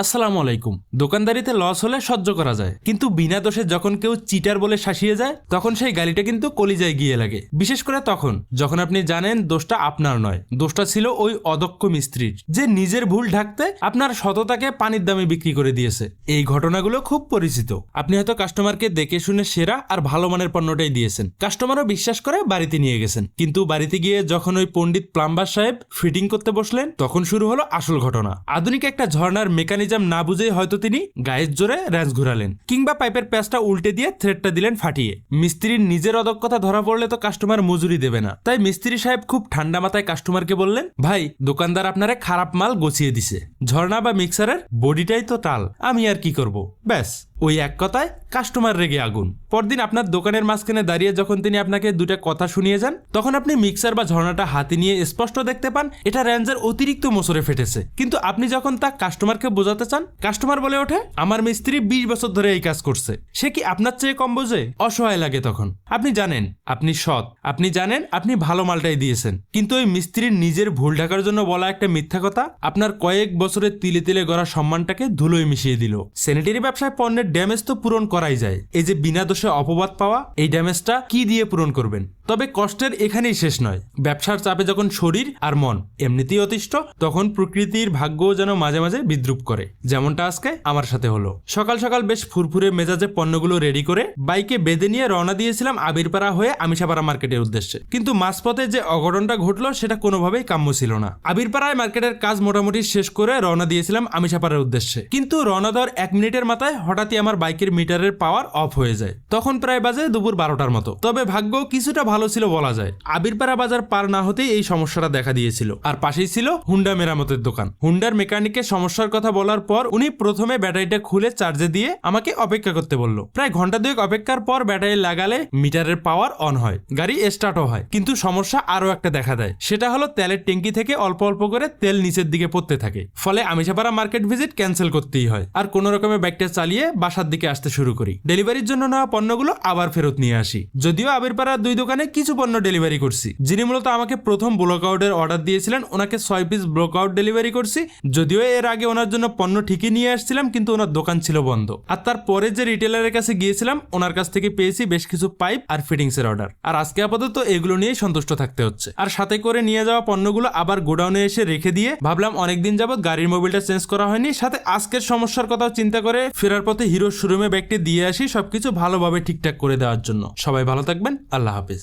আসসালামু আলাইকুম। দোকানদারিতে লস হলে সহ্য করা যায়। কিন্তু বিনা দোষে যখন কেউ চিটার বলে শাসিয়ে যায়, তখন সেই গালিটা কিন্তু কলিজায় গিয়ে লাগে। বিশেষ করে তখন, যখন আপনি জানেন দোষটা আপনার নয়। দোষটা ছিল ওই অদক্ষ মিস্ত্রির, যে নিজের ভুল ঢাকতে আপনার সততাকে পানির দামে বিক্রি করে দিয়েছে। এই ঘটনাগুলো খুব পরিচিত। আপনি হয়তো কাস্টমারকে দেখে শুনে সেরা আর ভালো মানের পণ্যটাই দিয়েছেন। কাস্টমারও বিশ্বাস করে বাড়িতে নিয়ে গেছেন। কিন্তু বাড়িতে গিয়ে যখন ওই পণ্ডিত প্লাম্বার সাহেব ফিটিং করতে বসলেন, তখন শুরু হলো আসল ঘটনা। আধুনিক একটা ঝর্ণার মেকানিজম না বুঝেই হয়তো তিনি গায়ের জোরে র্যাঞ্চ ঘুরালেন, কিংবা পাইপের প্যাঁচটা উল্টে দিয়ে থ্রেডটা দিলেন ফাটিয়ে। মিস্ত্রির নিজের অদক্ষতা ধরা পড়লে তো কাস্টমার মজুরি দেবে না। তাই মিস্ত্রি সাহেব খুব ঠান্ডা মাথায় কাস্টমারকে বললেন, ভাই, দোকানদার আপনারে খারাপ মাল গছিয়ে দিছে। ঝর্ণা বা মিক্সারের বডিটাই তো টাল আমি আর কি করব? ব্যাস, ওই এক কথায় কাস্টমার রেগে আগুন। পরদিন আপনার দোকানের মাঝখানে দাঁড়িয়ে যখন তিনি আপনাকে দুটা কথা শুনিয়ে যান, তখন আপনি মিক্সার বা ঝর্ণাটা হাতে নিয়ে স্পষ্ট দেখতে পান, এটা রেঞ্জার অতিরিক্ত মোসরে ফেটেছে। কিন্তু আপনি যখন তা কাস্টমারকে বোঝাতে চান কাস্টমার বলে ওঠে, আমার মিস্ত্রি বিশ বছর ধরে এই কাজ করছে। সে কি আপনার চেয়ে কম বোঝে? অসহায় লাগে তখন। আপনি জানেন, আপনি সৎ। আপনি জানেন, আপনি ভালো মালটাই দিয়েছেন। কিন্তু ওই মিস্ত্রির নিজের ভুল ঢাকার জন্য বলা একটা মিথ্যা কথা, আপনার কয়েক বছরের তিলে তিলে গড়া সম্মানটাকে ধুলোয় মিশিয়ে দিল। স্যানিটারি ব্যবসায় পণ্যের ড্যামেজ তো পূরণ করাই যায়। এই যে বিনা দোষে অপবাদ পাওয়া, এই ড্যামেজটা কি দিয়ে পূরণ করবেন? তবে কষ্টের এখানেই শেষ নয়। ব্যবসার চাপে যখন শরীর আর মন এমনিতেই অতিষ্ঠ, তখন প্রকৃতির ভাগ্যও যেন মাঝে মাঝে বিদ্রুপ করে। যেমনটা আজকে আমার সাথে হলো। সকাল সকাল বেশ ফুরফুরে মেজাজে পণ্যগুলো রেডি করে বাইকে বেঁধে নিয়ে রওনা দিয়েছিলাম আবিরপাড়া হয়ে আমিষাপাড়া মার্কেটের উদ্দেশ্যে। কিন্তু মাঝপথে যে অঘটনটা ঘটলো সেটা কোনোভাবেই কাম্য ছিল না। আবিরপাড়ায় মার্কেটের কাজ মোটামুটি শেষ করে রওনা দিয়েছিলাম আমিষাপাড়ার উদ্দেশ্যে। কিন্তু রওনা দেওয়ার এক মিনিটের মাথায় হঠাৎই আমার বাইকের মিটারের পাওয়ার অফ হয়ে যায়। তখন প্রায় বাজে দুপুর বারোটার মতো। তবে ভাগ্য কিছুটা ভালো ছিল বলা যায়। আবিরপাড়া বাজার পার না হতেই এই সমস্যাটা দেখা দিয়েছিল। আর পাশেই ছিল হুন্ডা মেরামতের দোকান। হুন্ডার মেকানিকের সমস্যার কথা বলার পর উনি প্রথমে ব্যাটারিটা খুলে চার্জে দিয়ে আমাকে অপেক্ষা করতে বলল। প্রায় ঘণ্টা দুয়েক অপেক্ষার পর ব্যাটারি লাগালে মিটারের পাওয়ার অন হয়, গাড়ি স্টার্টও হয়। কিন্তু সমস্যা আরও একটা দেখা দেয়। সেটা হলো তেলের ট্যাঙ্কি থেকে অল্প অল্প করে তেল নিচের দিকে পড়তে থাকে। ফলে আমিষাপাড়া মার্কেট ভিজিট ক্যান্সেল করতেই হয়। আর কোনো রকমের ব্যাগটা চালিয়ে বাসার দিকে আসতে শুরু করি। ডেলিভারির জন্য নেওয়া পণ্যগুলো আবার ফেরত নিয়ে আসি। যদিও আবিরপাড়ার দুই দোকানে কিছু পণ্য ডেলিভারি করছি। যিনি মূলত আমাকে প্রথম ব্লক আউটের অর্ডার দিয়েছিলেন, ওনাকে ছয় পিস ব্লক আউট ডেলিভারি করছি। যদিও এর আগে ওনার জন্য পণ্য ঠিকই নিয়ে আসছিলাম, কিন্তু ওনার দোকান ছিল বন্ধ। আর তারপরে যে রিটেলারের কাছে গিয়েছিলাম, ওনার কাছ থেকে পেয়েছি বেশ কিছু পাইপ আর ফিটিংস এর অর্ডার আর আজকে আপাতত এগুলো নিয়েই সন্তুষ্ট থাকতে হচ্ছে। আর সাথে করে নিয়ে যাওয়া পণ্যগুলো আবার গোডাউনে এসে রেখে দিয়ে ভাবলাম অনেকদিন যাবৎ গাড়ির মোবিলটা চেঞ্জ করা হয়নি। সাথে আজকের সমস্যার কথাও চিন্তা করে ফেরার পথে হিরো শোরুমে ব্যাগটি দিয়ে আসি, সবকিছু ভালোভাবে ঠিকঠাক করে দেওয়ার জন্য। সবাই ভালো থাকবেন, আল্লাহ হাফিজ।